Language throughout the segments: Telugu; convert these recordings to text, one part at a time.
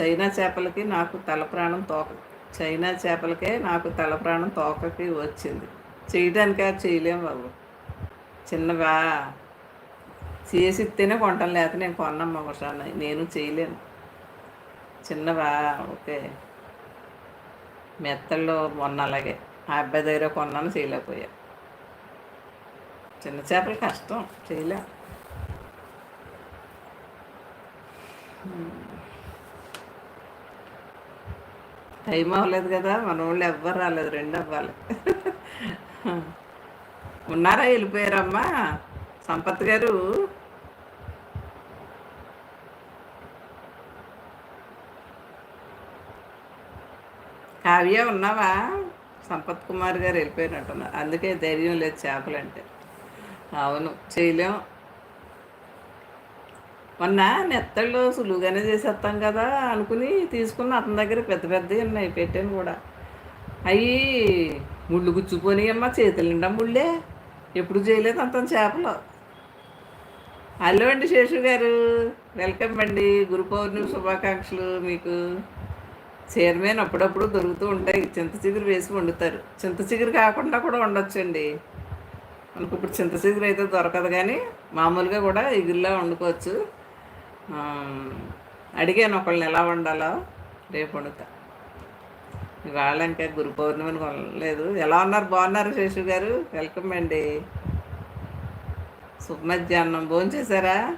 చైనా చేపలకి నాకు తల ప్రాణం తోక చైనా చేపలకే నాకు తలప్రాణం తోకకి వచ్చింది. చేయడానికా చేయలేం బాబు. చిన్నవా చేసి ఇస్తేనే కొంటాను లేకపోతే నేను కొన్నమ్మ ఒకసారి నేను చేయలేను. చిన్నవా ఓకే. మెత్తల్లో మొన్న అలాగే. ఆ అబ్బాయి దగ్గర కొన్నాను చేయలేకపోయా. చిన్న చేపలు కష్టం చేయలేం. టైం అవ్వలేదు కదా మన వాళ్ళు ఎవ్వరు రాలేదు రెండు అవ్వాలి. ఉన్నారా వెళ్ళిపోయారమ్మా? సంపత్ గారు? కావ్య ఉన్నావా? సంపత్ కుమార్ గారు వెళ్ళిపోయినట్టున్నారు అందుకే ధైర్యం లేదు చేపలంటే. అవును చేయలేం. మొన్న నెత్తళ్ళు సులువుగానే చేసేస్తాం కదా అనుకుని తీసుకున్న అతని దగ్గర పెద్ద పెద్దవి ఉన్నాయి పెట్టాను కూడా. అవి ముళ్ళు గుచ్చుకొని అమ్మ చేతులు నిండా ముళ్ళే. ఎప్పుడు చేయలేదు అంత చేపలు. హలో అండి శేషు గారు. వెల్కమ్ అండి. గురు పౌర్ణమి శుభాకాంక్షలు మీకు. చైర్మన్ అప్పుడప్పుడు దొరుకుతూ ఉంటాయి. చింత చిగురు వేసి వండుతారు. చింత చిగురు కాకుండా కూడా ఉండొచ్చండి మనకు ఇప్పుడు చింత చిగురు అయితే దొరకదు కానీ మామూలుగా కూడా ఎగురులా వండుకోవచ్చు. అడిగాను ఒకళ్ళని ఎలా వండాలో రేపు వండుతా. ఇవాళ ఇంకా గురు పౌర్ణమిని కొనలేదు. ఎలా ఉన్నారు? బాగున్నారు శేషు గారు? వెల్కమ్ అండి. శుభ భోంచేశారా? భోజనం చేశారా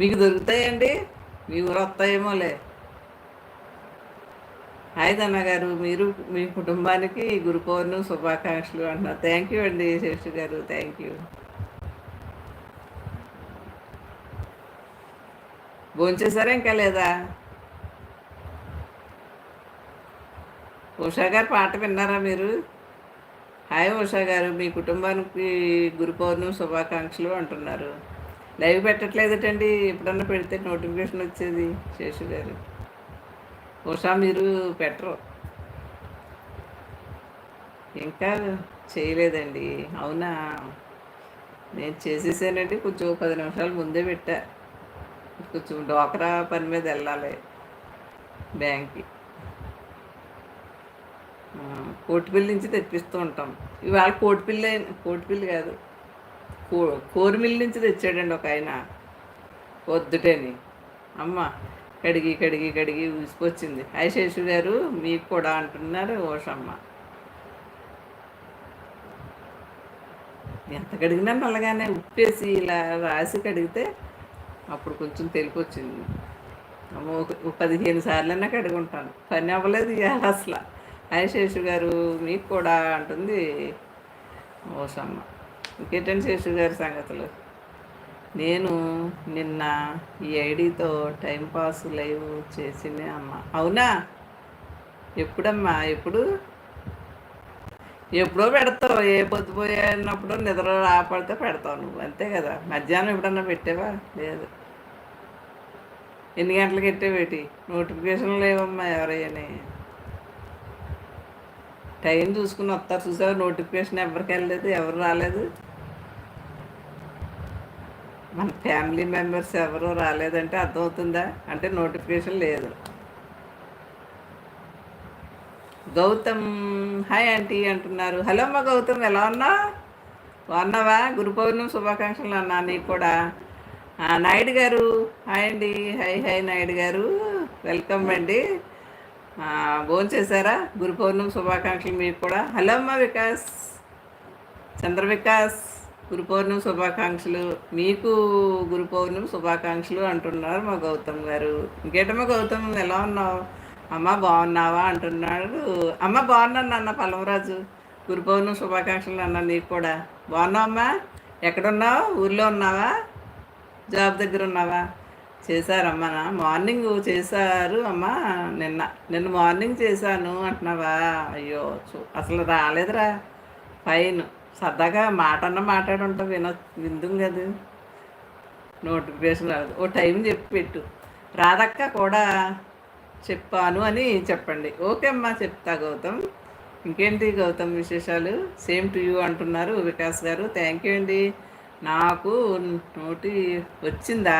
మీకు దొరుకుతాయండి? మీ ఊరు వస్తాయేమోలే. హాయ్ దన్న గారు మీరు మీ కుటుంబానికి గురు పౌర్ణమి శుభాకాంక్షలు అంటున్నారు. థ్యాంక్ యూ అండి శేషు గారు. Thank you. భోంచేసారా ఇంకా లేదా? ఉషా గారు పాట విన్నారా మీరు? హాయ్ ఉషా గారు మీ కుటుంబానికి గురు పౌర్ణమి శుభాకాంక్షలు అంటున్నారు. లైవ్ పెట్టట్లేదటండి ఎప్పుడన్నా పెడితే నోటిఫికేషన్ వచ్చేది శేషు గారు. ఉషా మీరు పెట్టరు. ఇంకా చేయలేదండి అవునా? నేను చేసేసానండి కొంచెం పది నిమిషాలు ముందే పెట్టా. కొంచెం డోకరా పని మీద వెళ్ళాలి. బ్యాంక్కి. కోటిపిల్లి నుంచి తెప్పిస్తూ ఉంటాం. ఇవాళ కోటిపిల్లి కోటిపిల్లి కాదు. కో కోరిమిల్లి నుంచి తెచ్చాడండి ఒక ఆయన. వద్దుటని అమ్మ కడిగి కడిగి కడిగి ఊసిపోచ్చింది. శేషు గారు మీకు కూడా అంటున్నారు ఓషమ్మ. ఎంత కడిగినా నల్లగానే ఉప్పేసి ఇలా రాసి కడిగితే అప్పుడు కొంచెం తెలుపు వచ్చింది పదిహేను సార్లు నాకు కడుగుంటాను. పని అవ్వలేదు ఇవాళ అసలు. శేషు గారు మీకు కూడా అంటుంది ఓసమ్మ ఇంకేంటండి శేషు గారి సంగతులు? నేను నిన్న ఈ ఐడితో టైంపాస్ లైవ్ చేసింది అమ్మ. అవునా? ఎప్పుడమ్మా? ఎప్పుడు? ఎప్పుడో పెడతావు ఏ పొద్దుపోయినప్పుడు నిద్ర రాపడితే పెడతావు నువ్వు అంతే కదా. మధ్యాహ్నం ఎప్పుడన్నా పెట్టావా? లేదు. ఎన్ని గంటలకు పెట్టేవేటి నోటిఫికేషన్ లేవమ్మా ఎవరైనా టైం చూసుకుని వస్తారు చూసావు? నోటిఫికేషన్ ఎవరికి వెళ్ళలేదు ఎవరు రాలేదు. మన ఫ్యామిలీ మెంబర్స్ ఎవరు రాలేదంటే అర్థమవుతుందా? అంటే నోటిఫికేషన్ లేదు. గౌతమ్ హాయ్ ఆంటీ అంటున్నారు. హలో అమ్మ గౌతమ్ ఎలా ఉన్నా బాగున్నావా? గురు పౌర్ణమి శుభాకాంక్షలు అన్నా నీకు కూడా. నాయుడు గారు హాయ్ అండి. హాయ్ హాయ్ నాయుడు గారు. వెల్కమ్ అండి. భోజనం చేశారా? గురు పౌర్ణమి శుభాకాంక్షలు మీకు కూడా. హలో అమ్మ వికాస్. చంద్ర వికాస్ గురు పౌర్ణమి శుభాకాంక్షలు. మీకు గురు పౌర్ణమి శుభాకాంక్షలు అంటున్నారు మా గౌతమ్ గారు. ఇంకేటమ్మా గౌతమ్ ఎలా ఉన్నావు? అమ్మ బాగున్నావా అంటున్నాడు. అమ్మ బాగున్నాను నాన్న పలమరాజు గురు పౌర్ణమి శుభాకాంక్షలు అన్న నీకు కూడా. బాగున్నావు అమ్మా? ఎక్కడున్నావు? ఊర్లో ఉన్నావా? జాబ్ దగ్గర ఉన్నావా? చేశారమ్మా. మార్నింగ్ చేశారు అమ్మ. నిన్న నిన్న మార్నింగ్ చేశాను అంటున్నావా? అయ్యో అసలు రాలేదురా. ఫైన్. సరదాగా మాట అన్న మాట్లాడుంటావు విన విందుం కదా. నోటిఫికేషన్ రాదు ఓ టైం చెప్పి పెట్టు. రాదక్క కూడా. చెప్పాను అని చెప్పండి. ఓకే అమ్మా చెప్తా గౌతమ్. ఇంకేంటి గౌతమ్ విశేషాలు? సేమ్ టు యూ అంటున్నారు వికాస్ గారు. థ్యాంక్ యూ అండి. నాకు నోటి వచ్చిందా?